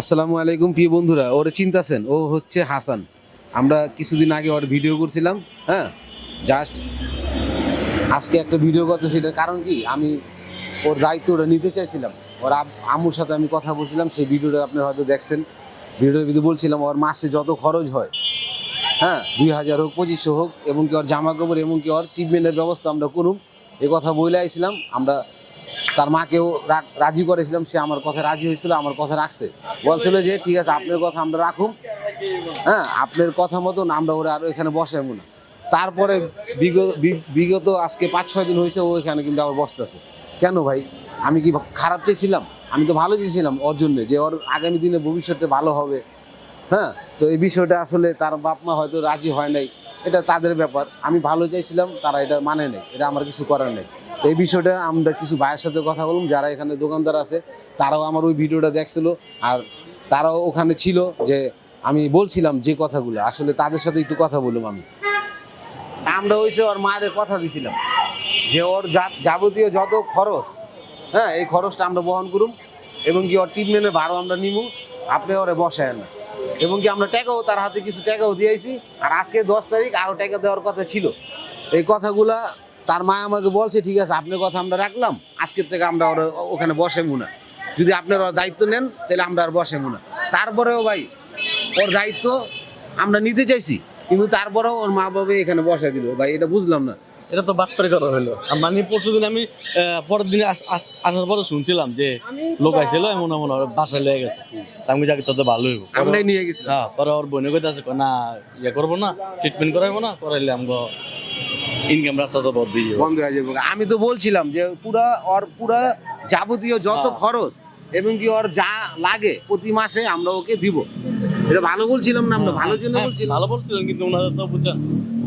আসসালামু আলাইকুম, প্রিয় বন্ধুরা। ওরে চিন্তাছেন? ও হচ্ছে হাসান। আমরা কিছুদিন আগে ওর ভিডিও করছিলাম হ্যাঁ? জাস্ট আজকে একটা ভিডিও করতেছি, এটার কারণ কি? আমি ওর দায়িত্বটা নিতে চাইছিলাম। ওর আম্মুর সাথে আমি কথা বলছিলাম, সেই ভিডিওটা আপনারা হয়তো দেখছেন। ভিডিওর ভিতরে বলছিলাম, ওর মাসে যত খরচ হয় হ্যাঁ? দুই হাজার হোক, পঁচিশশো হোক এবং কি ওর জামা কাপড় এবং কি ওর ট্রিটমেন্টের ব্যবস্থা আমরা করুম। এ কথা বলে আইছিলাম, আমরা তার মাকেও রাজি করেছিলাম, সে আমার কথা রাজি হয়েছিল, আমার কথা রাখছে। বলছিল যে, ঠিক আছে, আপনার কথা আমরা রাখুন হ্যাঁ আপনার কথা মতন আমরা ওরা আরও এখানে বসাবো না। তারপরে বিগত বিগত আজকে পাঁচ, ছয় দিন হয়েছে, ও এখানে কিন্তু আবার বসতেছে। কেন ভাই? আমি কি খারাপ চেয়েছিলাম? আমি তো ভালো চেয়েছিলাম ওর জন্য, যে ওর আগামী দিনে ভবিষ্যতে ভালো হবে। হ্যাঁ তো এই বিষয়টা আসলে তার বাপ মা হয়তো রাজি হয় নাই, এটা তাদের ব্যাপার। আমি ভালো চাইছিলাম, তারা এটা মানে নেই, এটা আমার কিছু করার নেই। এই বিষয়টা আমরা কিছু ভাইয়ের সাথে কথা বললাম, যারা এখানে দোকানদার আছে, তারাও আমার ওই ভিডিওটা দেখছিল আর তারাও ওখানে ছিল যে আমি বলছিলাম যে কথাগুলো। আসলে তাদের সাথে একটু কথা বললাম আমি। আমরা হয়েছে ওর মায়ের কথা দিছিলাম যে ওর যাবতীয় যত খরচ হ্যাঁ এই খরচটা আমরা বহন করুম এবং কি ওর ট্রিটমেন্টের ভাড়া আমরা নিমু, আপনি ওরে বসায় না। এবং কি আমরা টাকাও, তার হাতে কিছু টাকাও দিয়েছি আর আজকে দশ তারিখ আরও টাকা দেওয়ার কথা ছিল। এই কথাগুলা তার মা আমাকে বলছে ঠিক আছে আপনার কথা আমরা রাখলাম। আজকের থেকে আমরা ওর ওখানে বসেমু না। যদি আপনারা ওর দায়িত্ব নেন তাহলে আমরা আর বসেমু না। তারপরেও ভাই ওর দায়িত্ব আমরা নিতে চাইছি কিন্তু তারপরেও ওর মা বাবা এখানে বসায় দিল। ভাই এটা বুঝলাম না। এটা তো বাটপারি করা হলো। মানে পরশু দিন আমি আহ, পরের দিন আস- আস- আসার পরে শুনছিলাম যে লোক আইছিল এমন এমন ওর বাসায় লেগে গেছে। আমি যাকে তাতে ভালো হইব। আমরাই নিয়ে গেছি। হ্যাঁ পরে ওর বোনে কইতে আছে না ইয়ে করব না ট্রিটমেন্ট করাইবো না করাইলে আমগো ইনকাম রাস্তা তো হয়ে বন্ধ হয়ে যাবে। আমি তো বলছিলাম যে পুরা ওর পুরা যাবতীয় যত হ্যাঁ। খরচ এবং কি ওর যা লাগে প্রতি মাসে আমরা ওকে দিব। এটা ভালো বলছিলাম না আমরা ভালো জন্য হ্যাঁ, বলছিলাম। ভালো বলছিলাম কিন্তু ওনারা তো বুঝছেন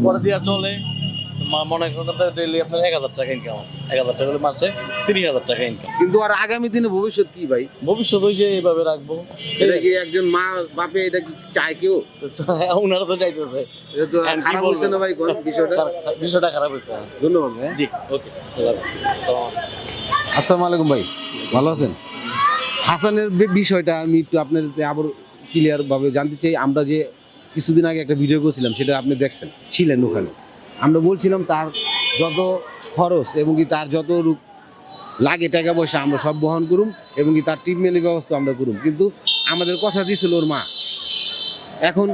পরে দিয়া চলে। মনে করেন ডেলি আপনার এক হাজার টাকা ইনকাম আছে। এক হাজার টাকা হলে মাসে তিরিশ হাজার টাকা ইনকাম কিন্তু আর আগামী দিনে ভবিষ্যৎ কি ভাই? ভবিষ্যৎ হয়েছে এইভাবে রাখব। এটা কি একজন মা বাপে এটা কি চায় কেউ? ওনারা তো চাইতেছে। এটা তো কি খারাপ? হচ্ছে না ভাই বিষয়টা? বিষয়টা খারাপ হয়েছে। ধন্যবাদ ভাই। জি ওকে আসসালামু আলাইকুম। ভাই ভালো আছেন? হাসানের বিষয়টা আমি একটু আপনার আবার ক্লিয়ার ভাবে জানতে চাই। আমরা যে কিছুদিন আগে একটা ভিডিও করেছিলাম সেটা আপনি দেখছেন? ছিলেন ওখানে। আমরা বলছিলাম তার যত খরচ এবং কি তার যত রূপ লাগে টাকা পয়সা আমরা সব বহন করুম এবং কি তার ট্রিটমেন্টের ব্যবস্থা আমরা করুম। কিন্তু আমাদের কথা দিছিল ওর মা। এখন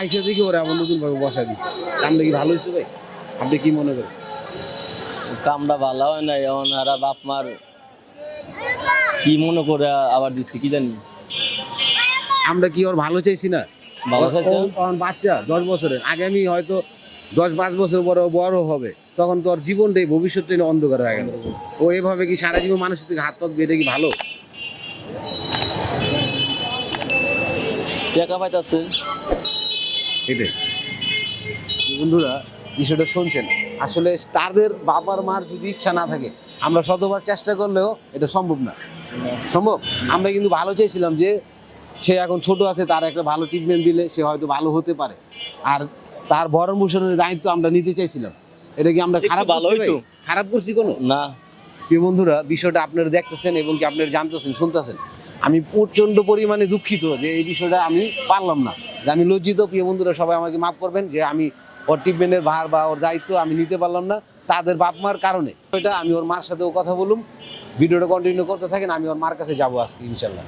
আইসা দেখি ওরা আবার নতুনভাবে বসা দিচ্ছে আমরা কি ভালো হয়েছে ভাই? আপনি কি মনে করেন? কামটা ভালো হয় না এখন আর বাপ মার কি মনে করে আবার দিচ্ছি কি জানি। আমরা কি ওর ভালো চাইছি না? বাচ্চা দশ বছরের। আগামী হয়তো দশ পাঁচ বছর পরে বড় হবে তখন তো ওর জীবনটাই ভবিষ্যৎটাই না অন্ধকার হয়ে গেল। ও এভাবে কি সারা জীবন মানুষের থেকে হাত পাত এটা কি ভালো? টাকা পাইতাছে। এটাই। বন্ধুরা বিষয়টা শুনছেন। আসলে তাদের বাবার মার যদি ইচ্ছা না থাকে আমরা শতবার চেষ্টা করলেও এটা সম্ভব না। সম্ভব? আমরা কিন্তু ভালো চেয়েছিলাম যে সে এখন ছোট আছে তার একটা ভালো ট্রিটমেন্ট দিলে সে হয়তো ভালো হতে পারে। আর তার ভরণ পোষণের দায়িত্ব আমরা নিতে চাইছিলাম। এটা কি আমরা খারাপ ভালো হইতো। খারাপ করছি কোনো? না। প্রিয় বন্ধুরা বিষয়টা আপনারা দেখতেছেন এবং কি আপনারা জানতেছেন শুনতেছেন। আমি প্রচণ্ড পরিমাণে দুঃখিত যে এই বিষয়টা আমি পারলাম না। যে আমি লজ্জিত প্রিয় বন্ধুরা সবাই আমাকে মাফ করবেন যে আমি ওর ট্রিটমেন্টের ভার বা ওর দায়িত্ব আমি নিতে পারলাম না তাদের বাপ মার কারণে। এটা আমি ওর মার সাথেও কথা বলুম। ভিডিওটা কন্টিনিউ করতে থাকেন আমি ওর মার কাছে যাব আজকে ইনশাল্লাহ